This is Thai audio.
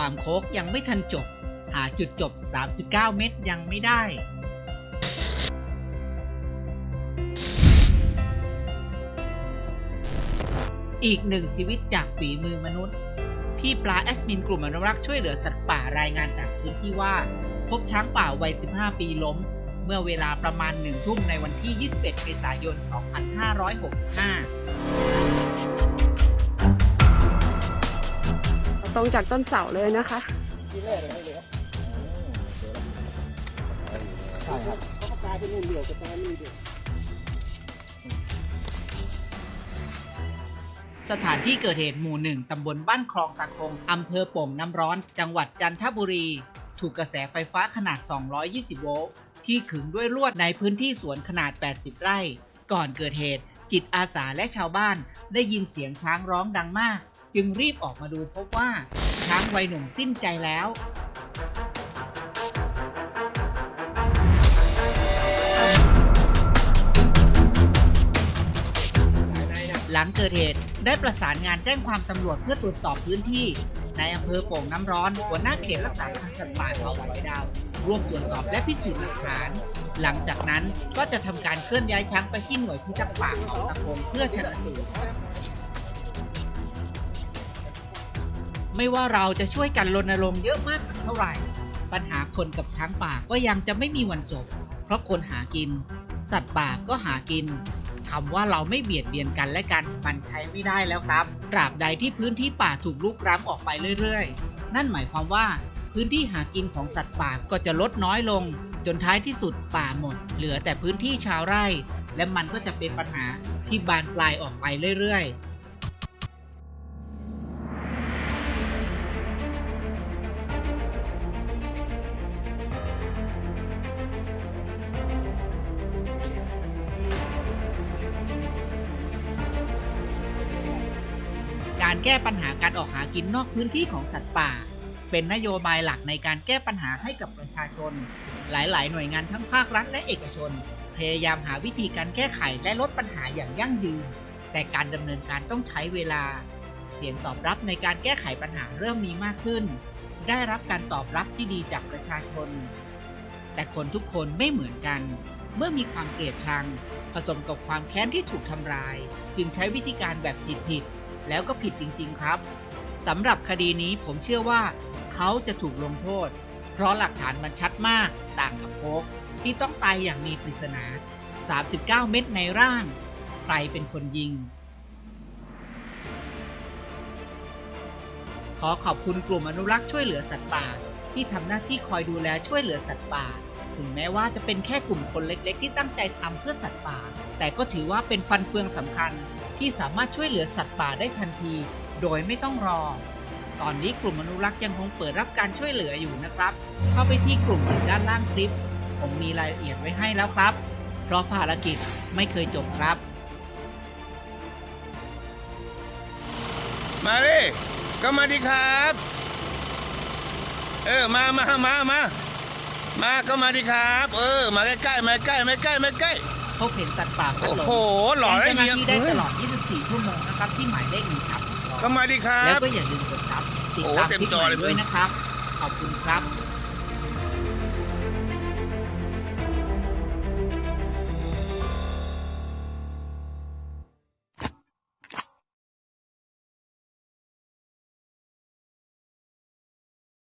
ความโคกยังไม่ทันจบ หาจุดจบ 39 เม็ดยังไม่ได้ อีกหนึ่งชีวิตจากฝีมือมนุษย์ พี่ปลาแอสมินกลุ่มอนุรักษ์ช่วยเหลือสัตว์ป่ารายงานจากพื้นที่ว่า พบช้างป่าวัย 15 ปีล้ม เมื่อเวลาประมาณหนึ่งทุ่มในวันที่ 21 เมษายน 2565 ตรงจากต้นเสาเลยนะคะที่แรกเลยเลยครับใช่ครับเขาก็กลายเป็นนุ่นเดียวกับกลายนี่เดียวสถานที่เกิดเหตุหมู่หนึ่งตำบลบ้านคลองตะคงอำเภอโป่งน้ำร้อน จังหวัดจันทบุรี ถูกกระแสไฟฟ้าขนาด 220 โวลต์ที่ขึงด้วยลวดในพื้นที่สวนขนาด 80 ไร่ ก่อนเกิดเหตุ จิตอาสาและชาวบ้านได้ยินเสียงช้างร้องดังมาก จึงรีบออกมาดูพบว่าช้างวัยหนุ่มสิ้นใจแล้ว หลังเกิดเหตุได้ประสานงานแจ้งความตำรวจเพื่อตรวจสอบพื้นที่ในอำเภอโป่งน้ำร้อนหัวหน้าเขตรักษาพันธุ์สัตว์ป่าเขาสอยดาวร่วมตรวจสอบและพิสูจน์หลักฐาน หลังจากนั้นก็จะทำการเคลื่อนย้ายช้างไปที่หน่วยพิทักษ์ป่าเขาตะคงเพื่อชันสูตร ไม่ว่าเราจะช่วยกันรณรงค์เยอะมากสักเท่าไหร่ ปัญหาคนกับช้างป่าก็ยังจะไม่มีวันจบ เพราะคนหากิน สัตว์ป่าก็หากินคำว่าเราไม่เบียดเบียนกันและกันมันใช้ไม่ได้แล้วครับ ตราบใดที่พื้นที่ป่าถูกลุกร้ำออกไปเรื่อยๆ นั่นหมายความว่าพื้นที่หากินของสัตว์ป่าก็จะลดน้อยลง จนท้ายที่สุดป่าหมด เหลือแต่พื้นที่ชาวไร่ และมันก็จะเป็นปัญหาที่บานปลายออกไปเรื่อยๆ การแก้ปัญหาการออกหากินนอกพื้นที่ของสัตว์ป่า เป็นนโยบายหลักในการแก้ปัญหาให้กับประชาชน หลายๆ หน่วยงานทั้งภาครัฐและเอกชน พยายามหาวิธีการแก้ไขและลดปัญหาอย่างยั่งยืน แต่การดำเนินการต้องใช้เวลา เสียงตอบรับในการแก้ไขปัญหาเริ่มมีมากขึ้น ได้รับการตอบรับที่ดีจากประชาชน แต่คนทุกคนไม่เหมือนกัน เมื่อมีความเกลียดชัง ผสมกับความแค้นที่ถูกทำลาย จึงใช้วิธีการแบบผิดๆ แล้วก็ผิดจริง ๆ ครับสำหรับคดีนี้ผมเชื่อว่า เขาจะถูกลงโทษ เพราะหลักฐานมันชัดมากต่างกับโคกที่ต้องตายอย่างมีปริศนา 39 เม็ดในร่าง ใครเป็นคนยิง ขอขอบคุณกลุ่มอนุรักษ์ช่วยเหลือสัตว์ป่า ที่ทำหน้าที่คอยดูแลช่วยเหลือสัตว์ป่า ถึงแม้ว่าจะเป็นแค่กลุ่มคนเล็กๆ ที่ตั้งใจทำเพื่อสัตว์ป่า แต่ก็ถือว่าเป็นฟันเฟืองสำคัญที่สามารถช่วยเหลือสัตว์ป่าได้ทันที โดยไม่ต้องรอ ตอนนี้กลุ่มอนุรักษ์ยังคงเปิดรับการช่วยเหลืออยู่นะครับ เข้าไปที่กลุ่มด้านล่างคลิป ผมมีรายละเอียดไว้ให้แล้วครับ เพราะภารกิจไม่เคยจบครับ มาดิก็มาดิครับ เออ มามามามา มาก็มาดิครับ เออ มาใกล้ๆมาใกล้มาใกล้มาใกล้พบเห็นสัตว์ป่าพัดโอ้หลงโหหล่อได้แจ้งเยี่ยมเจ้าหน้าที่ได้ตลอด 24 ชั่วโมงนะครับ ที่หมายเลข1 3ก็มาดิครั2แล้วบ ก็อย่าลืมกดซับติดโอ้ตามเต็มคลิปจอใหม่เลยด้วยนะครับ ขอบคุณครับ